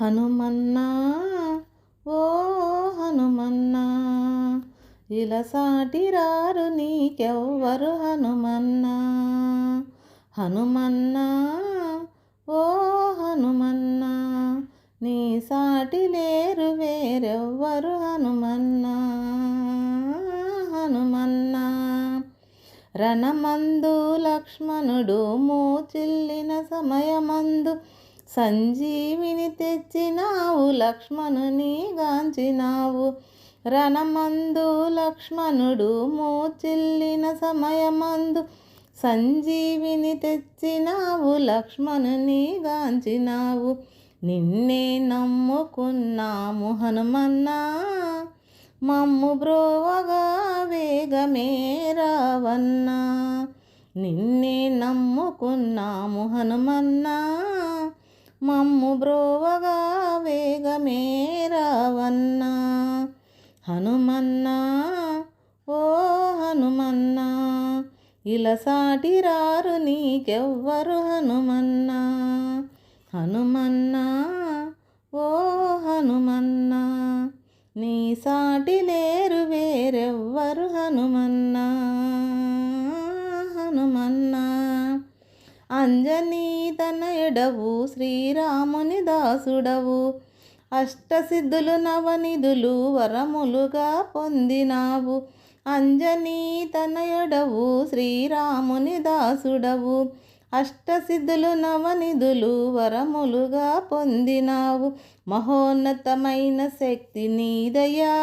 హనుమన్నా ఓ హనుమన్నా ఇలా సాటిరారు నీకెవ్వరు హనుమన్నా. హనుమన్నా ఓ హనుమన్నా నీ సాటి లేరు వేరెవ్వరు హనుమన్నా. హనుమన్నా రణమందు లక్ష్మణుడు మూచిల్లిన సమయమందు సంజీవిని తెచ్చినావు లక్ష్మణుని గాంచినావు. రణమందు లక్ష్మణుడు మూచిల్లిన సమయమందు సంజీవిని తెచ్చినావు లక్ష్మణుని గాంచినావు. నిన్నే నమ్ముకున్నాము హనుమన్నా మమ్ము బ్రోవగా వేగమే రావన్నా. నిన్నే నమ్ముకున్నాము హనుమన్నా మమ్ము బ్రోవగా వేగమే రావన్నా. హనుమన్నా ఓ హనుమన్నా ఇలా సాటిరారు నీకెవ్వరు హనుమన్నా. హనుమన్నా ఓ హనుమన్నా నీ సాటి లేరు వేరెవ్వరు హనుమన్నా. హనుమన్నా అంజనీ తనయుడవు శ్రీరాముని దాసుడవు. అష్టసిద్ధులు నవనిధులు వరములుగా పొందినావు. అంజనీ తనయుడవు శ్రీరాముని దాసుడవు. అష్టసిద్ధులు నవనిధులు వరములుగా పొందినావు. మహోన్నతమైన శక్తి నీదయా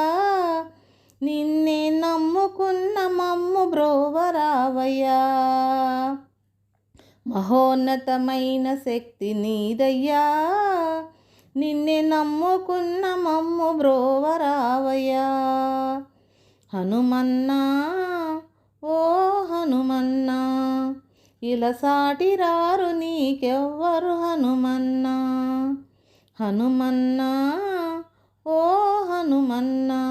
నిన్నే నమ్ముకున్న మమ్ము బ్రోవరావయ్యా. మహోన్నతమైన శక్తి నీదయ్యా. నిన్నే నమ్ముకున్న మమ్ము బ్రోవరావయ్యా. హనుమన్నా ఓ హనుమన్నా ఇలా సాటిరారు నీకెవ్వరు హనుమన్నా. హనుమన్నా ఓ హనుమన్నా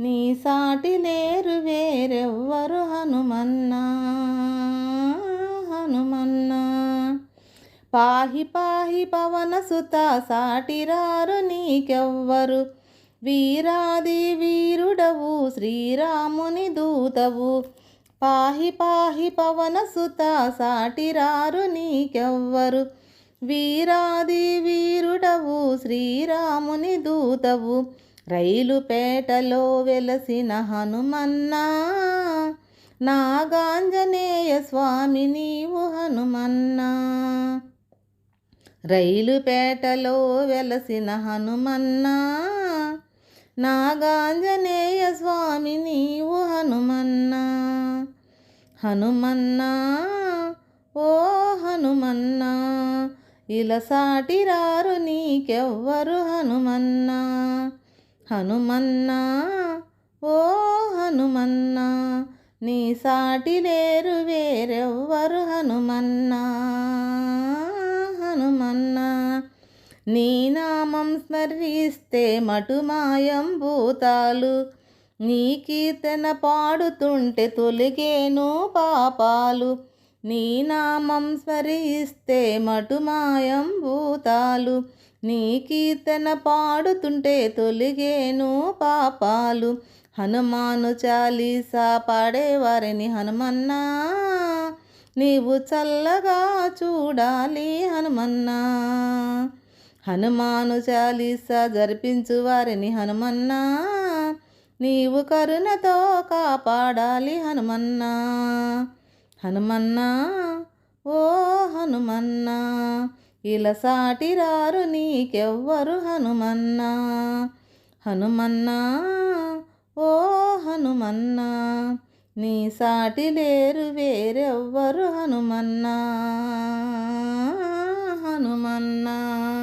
నీ సాటి లేరు వేరెవ్వరు హనుమన్నా. పాహి పాహి పవన సుత సాటిరారు నీకెవ్వరు. వీరాది వీరుడవు శ్రీరాముని దూతవు. పాహి పాహి పవన సుత సాటిరారు నీకెవ్వరు. వీరాది వీరుడవు శ్రీరాముని దూతవు. రైలుపేటలో వెలసిన హనుమన్నా నాగాంజనేయ స్వామి నీవు హనుమన్నా. రైలుపేటలో వెలసిన హనుమన్నా. నాగాంజనేయ స్వామి నీవు హనుమన్నా. హనుమన్నా ఓ హనుమన్నా ఇలా సాటిరారు నీకెవ్వరు హనుమన్నా. హనుమన్నా ఓ హనుమన్నా నీ సాటి లేరు వేరెవ్వరు హనుమన్నా. నీ నామం స్మరిస్తే మటుమాయం భూతాలు. నీ కీర్తన పాడుతుంటే తొలిగేను పాపాలు. నీ నామం స్మరిస్తే మటుమాయం భూతాలు. నీ కీర్తన పాడుతుంటే తొలిగేను పాపాలు. హనుమాను చాలీసా పాడేవారిని హనుమన్నా. నీవు చల్లగా చూడాలి హనుమన్నా. హనుమాను చాలీస జరిపించు వారిని హనుమన్నా. నీవు కరుణతో కాపాడాలి హనుమన్నా. హనుమన్నా ఓ హనుమన్నా ఇలా సాటిరారు నీకెవ్వరు హనుమన్నా. హనుమన్నా ఓ హనుమన్నా నీ సాటి లేరు వేరెవ్వరు హనుమన్నా. హనుమన్నా.